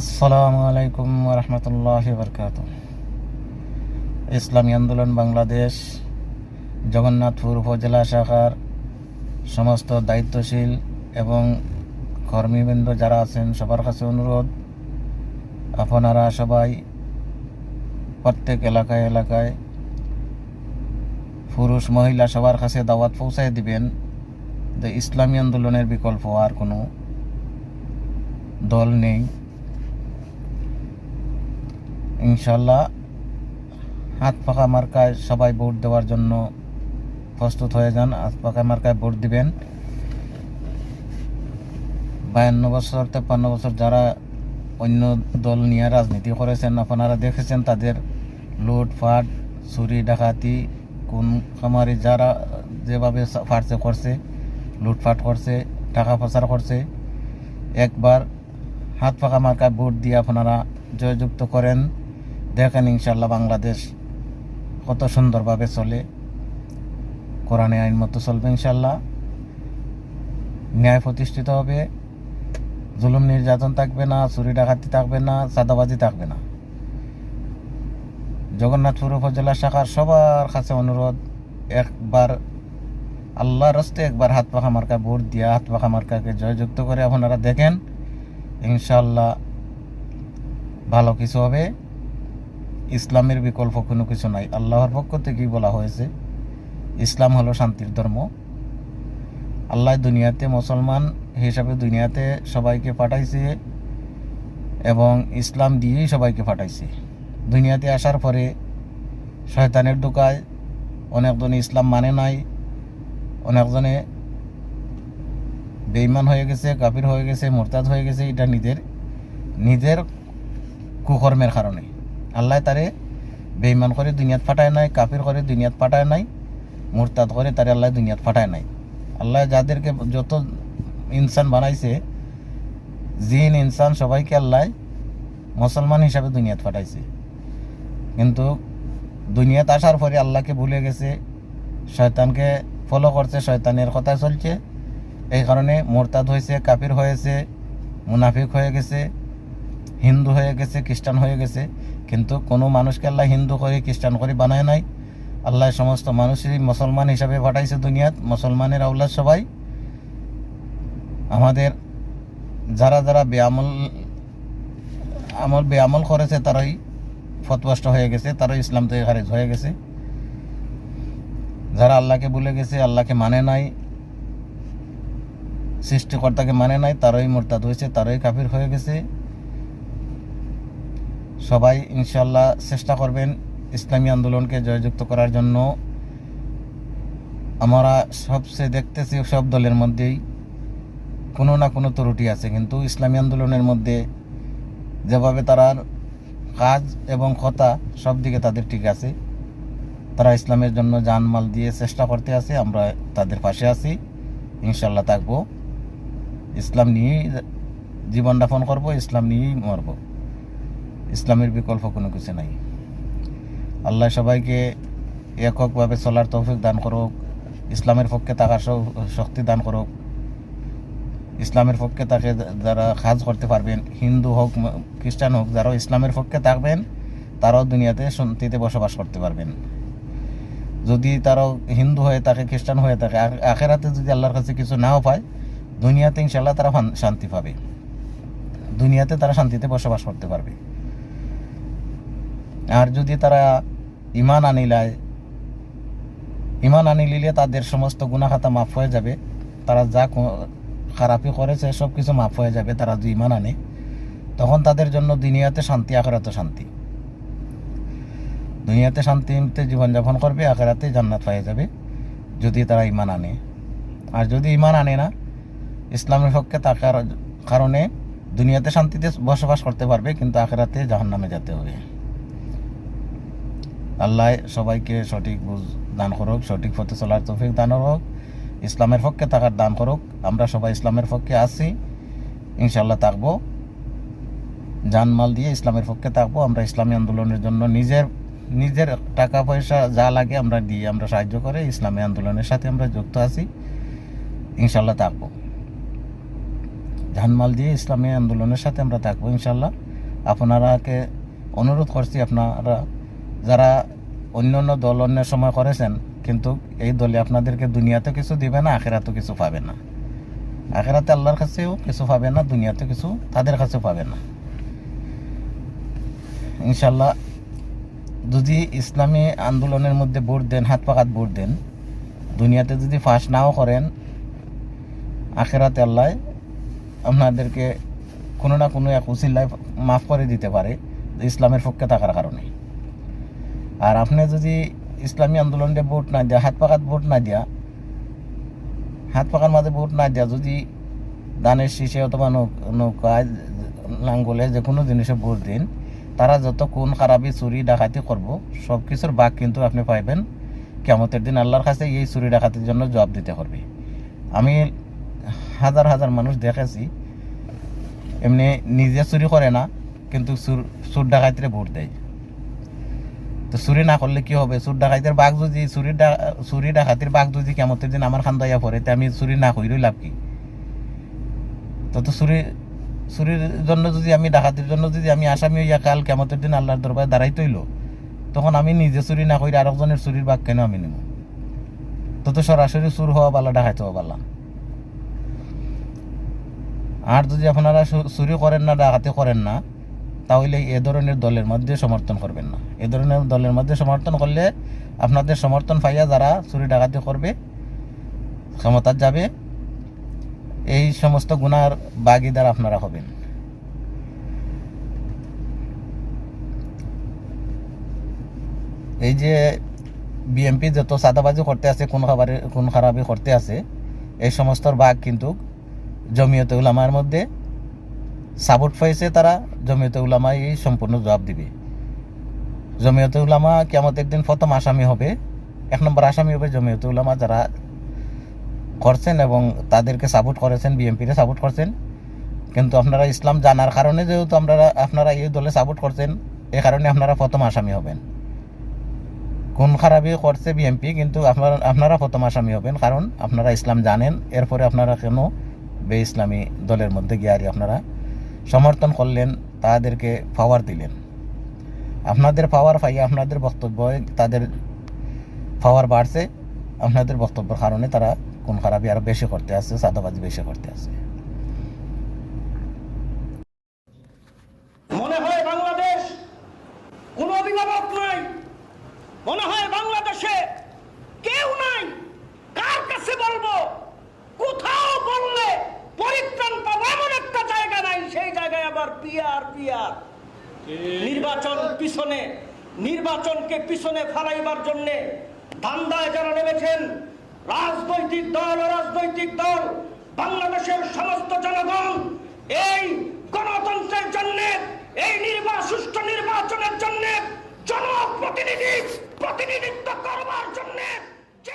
আসসালামু আলাইকুম রহমতুল্লাহ বরকাত ইসলামী আন্দোলন বাংলাদেশ, জগন্নাথপুর উপজেলা শাখার সমস্ত দায়িত্বশীল এবং কর্মীবৃন্দ যারা আছেন, সবার কাছে অনুরোধ, আপনারা সবাই প্রত্যেক এলাকায় এলাকায় পুরুষ, মহিলা সবার কাছে দাওয়াত পৌঁছায় দিবেন। যে ইসলামী আন্দোলনের বিকল্প আর কোনো দল নেই। ইনশাল্লাহ হাত পাকা মার্কায় সবাই ভোট দেওয়ার জন্য প্রস্তুত হয়ে যান। হাত পাকা মার্কায় ভোট দিবেন। বায়ান্ন বছর, তেপ্পান্ন বছর যারা অন্য দল নিয়ে রাজনীতি করেছেন, আপনারা দেখেছেন তাদের লুটফাট চুরি, ডাকাতি কোন খামারি যারা যেভাবে ফাটছে করছে, লুটফাট করছে, টাকা প্রচার করছে। একবার হাত পাকা মার্কায় ভোট দিয়ে আপনারা জয়যুক্ত করেন। দেখেন ইনশাল্লাহ বাংলাদেশ কত সুন্দরভাবে চলে। কোরআনে আইন মতো চলবে ইনশাল্লাহ ন্যায় প্রতিষ্ঠিত হবে। জুলুম নির্যাতন থাকবে না, চুরি ডাকাতি থাকবে না, চাঁদাবাজি থাকবে না। জগন্নাথপুর উপজেলা শাখার সবার কাছে অনুরোধ, একবার আল্লাহর রস্তে একবার হাত পাখা মার্কা ভোট দিয়া হাত পাখা মার্কাকে জয়যুক্ত করে আপনারা দেখেন ইনশাল্লাহ ভালো কিছু হবে। ইসলামের বিকল্প কোনো কিছু নাই। আল্লাহর পক্ষ থেকেই বলা হয়েছে, ইসলাম হলো শান্তির ধর্ম। আল্লাহ দুনিয়াতে মুসলমান হিসাবে দুনিয়াতে সবাইকে পাঠাইছে এবং ইসলাম দিয়েই সবাইকে পাঠাইছে। দুনিয়াতে আসার পরে শয়তানের ঢোকায়, অনেকজনে ইসলাম মানে নাই, অনেকজনে বেইমান হয়ে গেছে, কাফির হয়ে গেছে, মোরতাদ হয়ে গেছে, এটা নিজের নিজের কুকর্মের কারণে। আল্লাহ তারে বেইমান করে দুনিয়াত ফাটায় নাই, কাফির করে দুনিয়াত ফাটায় নাই, মোরতাদ করে তারে আল্লাহ দুনিয়াত ফাটায় নাই। আল্লাহ যাদেরকে যত ইনসান বানাইছে, জিন, ইনসান সবাইকে আল্লাহ মুসলমান হিসাবে দুনিয়াত ফাটাইছে। কিন্তু দুনিয়াত আসার পরে আল্লাহকে ভুলে গেছে, শয়তানকে ফলো করছে, শয়তানের কথা চলছে। এই কারণে মোরতাদ হয়েছে, কাফির হয়েছে, মুনাফিক হয়ে গেছে, হিন্দু হয়ে গেছে, খ্রিস্টান হয়ে গেছে। কিন্তু কোনো মানুষকে আল্লাহ হিন্দু করে, খ্রিস্টান করে বানায় নাই। আল্লাহ সমস্ত মানুষই মুসলমান হিসাবে পাঠাইছে দুনিয়াত, মুসলমানের আউলাদ সবাই। আমাদের যারা যারা বেআমল, আমল বেআমল করেছে, তারাই ফতবষ্ট হয়ে গেছে, তারাই ইসলাম থেকে খারিজ হয়ে গেছে। যারা আল্লাহকে ভুলে গেছে, আল্লাহকে মানে নাই, সৃষ্টিকর্তাকে মানে নাই, তারাই মোরতাদ হয়েছে, তারাই কাফির হয়ে গেছে। সবাই ইনশাল্লাহ চেষ্টা করবেন ইসলামী আন্দোলনকে জয়যুক্ত করার জন্য। আমরা সবচেয়ে দেখতেছি সব দলের মধ্যেই কোনো না কোনো ত্রুটি আছে, কিন্তু ইসলামী আন্দোলনের মধ্যে যেভাবে তারা কাজ এবং কথা সব দিকে তাদের ঠিক আছে। তারা ইসলামের জন্য জানমাল দিয়ে চেষ্টা করতে আছে, আমরা তাদের পাশে আছি ইনশাল্লাহ থাকব। ইসলাম নিয়েই জীবন যাপন করব, ইসলাম নিয়েই মরব। ইসলামের বিকল্প কোনো কিছু নাই। আল্লাহ সবাইকে এককভাবে চলার তৌফিক দান করুক, ইসলামের পক্ষে থাকার শ- শক্তি দান করুক। ইসলামের পক্ষে তাকে যারা কাজ করতে পারবেন, হিন্দু হোক খ্রিস্টান হোক যারা ইসলামের পক্ষে থাকবেন, তারাও দুনিয়াতে শান্তিতে বসবাস করতে পারবেন। যদি তারাও হিন্দু হয়ে থাকে, খ্রিস্টান হয়ে থাকে আখেরাতে যদি আল্লাহর কাছে কিছু নাও পায়, দুনিয়াতে ইনশাল্লাহ তারা শান্তি পাবে। দুনিয়াতে তারা শান্তিতে বসবাস করতে পারবে। আর যদি তারা ইমান আনিলায় ইমান আনি আনিলিলে তাদের সমস্ত গুণাখাতা মাফ হয়ে যাবে। তারা যা খারাপি করেছে সব কিছু মাফ হয়ে যাবে তারা যদি ইমান আনে। তখন তাদের জন্য দুনিয়াতে শান্তি, আখেরাতে শান্তি। দুনিয়াতে শান্তিতে জীবনযাপন করবে, আখেরাতে জান্নাত পেয়ে যাবে, যদি তারা ইমান আনে। আর যদি ইমান আনে না, ইসলামের পক্ষে থাকার কারণে দুনিয়াতে শান্তিতে বসবাস করতে পারবে, কিন্তু আখেরাতে জাহান্নামে যেতে হবে। আল্লাহ সবাইকে সঠিক বুঝ দান করুক, সঠিক পথে চলার তৌফিক দান হোক ইসলামের পক্ষে থাকার দান করুক। আমরা সবাই ইসলামের পক্ষে আছি ইনশাল্লাহ থাকব। জানমাল দিয়ে ইসলামের পক্ষে থাকব। আমরা ইসলামী আন্দোলনের জন্য নিজের নিজের টাকা, পয়সা যা লাগে আমরা দিয়ে আমরা সাহায্য করে ইসলামী আন্দোলনের সাথে আমরা যুক্ত আছি ইনশাল্লাহ থাকব। জানমাল দিয়ে ইসলামী আন্দোলনের সাথে আমরা থাকব ইনশাল্লাহ আপনারাকে অনুরোধ করছি, আপনারা যারা অন্য অন্য দল অন্য সময় করেছেন, কিন্তু এই দলে আপনাদেরকে দুনিয়াতে কিছু দিবে না আখেরাতে কিছু পাবে না। আখেরাতে আল্লাহর কাছেও কিছু পাবে না দুনিয়াতে কিছু তাদের কাছেও পাবে না। ইনশাল্লাহ যদি ইসলামী আন্দোলনের মধ্যে ভোট দেন, হাত পাকাত ভোট দেন, দুনিয়াতে যদি ফাঁস নাও করেন, আখেরাতে আল্লাহ আপনাদেরকে কোনো না কোনো এক উচিল্লায় মাফ করে দিতে পারে, ইসলামের পক্ষে থাকার কারণে। আর আপনি যদি ইসলামী আন্দোলনে ভোট না দেওয়া হাত পাকাত ভোট না দেওয়া হাত পাকার মাঝে ভোট না দেওয়া যদি দানের শীষে অথবা নৌকায় লাঙ্গলে যে কোনো জিনিসে ভোট দিন, তারা যত কোন খারাপি, চুরি, ডাকাতি করব, সব কিছুর বাঘ কিন্তু আপনি পাইবেন। কেমতের দিন আল্লাহর কাছে এই চুরি, ডাকাতির জন্য জবাব দিতে হবে। আমি হাজার হাজার মানুষ দেখেছি, এমনি নিজে চুরি করে না, কিন্তু চুর চুর ডাকাতিরে ভোট দেয়। তো চুরি না করলে কি হবে? চুর ডাকাতির বাঘ যদি, চুরি চুরি ডাকাতির বাঘ যদি কেমতের দিন আমার খান্দাইয়া পড়ে, তে আমি চুরি না কইরই লাভ কি? তো তো চুরি, চুরির জন্য যদি আমি, ডাকাতির জন্য যদি আমি আসামি হইয়া কাল কেমতের দিন আল্লাহর দরবারে দাঁড়াই তৈল, তখন আমি নিজে চুরি না কইরে আরেকজনের চুরির বাঘ কেন আমি নেব তো তো সরাসরি চুর হওয়া বালা, ডাকাইতে হওয়া বালা। আর যদি আপনারা চুরি করেন না, ডাকাতি করেন না তাহলে এ ধরনের দলের মধ্যে সমর্থন করবেন না। এ ধরনের দলের মধ্যে সমর্থন করলে আপনাদের সমর্থন পাইয়া যারা চুরি ডাকাতি করবে ক্ষমতার যাবে, এই সমস্ত গুণার বাগিদার আপনারা হবেন। এই যে বিএমপি যত সাদাবাজি করতে আছে, কোন খাবারে, কোন খারাপি করতে আছে, এই সমস্তর বাঘ কিন্তু জমিয়তে উলামার মধ্যে সাপোর্ট পাইছে তারা, জমিয়তে উলামা এই সম্পূর্ণ জবাব দিবে। জমিয়তে উলামা কেমন একদিন প্রথম আসামি হবে। এক নম্বর আসামি হবে জমিয়তে উলামা যারা করছেন এবং তাদেরকে সাপোর্ট করেছেন বিএনপিরে সাপোর্ট করছেন। কিন্তু আপনারা ইসলাম জানার কারণে যেহেতু আপনারা আপনারা এই দলে সাপোর্ট করছেন, এ কারণে আপনারা প্রথম আসামি হবেন। কোন খারাপি করছে বিএনপি কিন্তু আপনারা আপনারা প্রথম আসামি হবেন, কারণ আপনারা ইসলাম জানেন, এরপরে আপনারা কেন বে ইসলামী দলের মধ্যে গিয়ে আর আপনারা সমর্থন করলেন, তাদেরকে পাওয়ার দিলেন। আপনাদের পাওয়ার পাইয়ে আপনাদের বক্তব্য, তাদের পাওয়ার বাড়ছে, আপনাদের বক্তব্যের কারণে তারা কোন খারাপি আরও বেশি করতে আসছে, সাদাবাজি বেশি করতে আছে নির্বাচন পিছনে, নির্বাচনকে পিছনে ফালাইবার জন্যে ধান্দায় যারা নেমেছেন, রাজনৈতিক দল রাজনৈতিক দল, বাংলাদেশের সমস্ত জনগণ, এই গণতন্ত্রের জন্য, এই নির্বাচন সুষ্ঠু নির্বাচনের জন্য, জনপ্রতিনিধি প্রতিনিধিত্ব করবার জন্য যে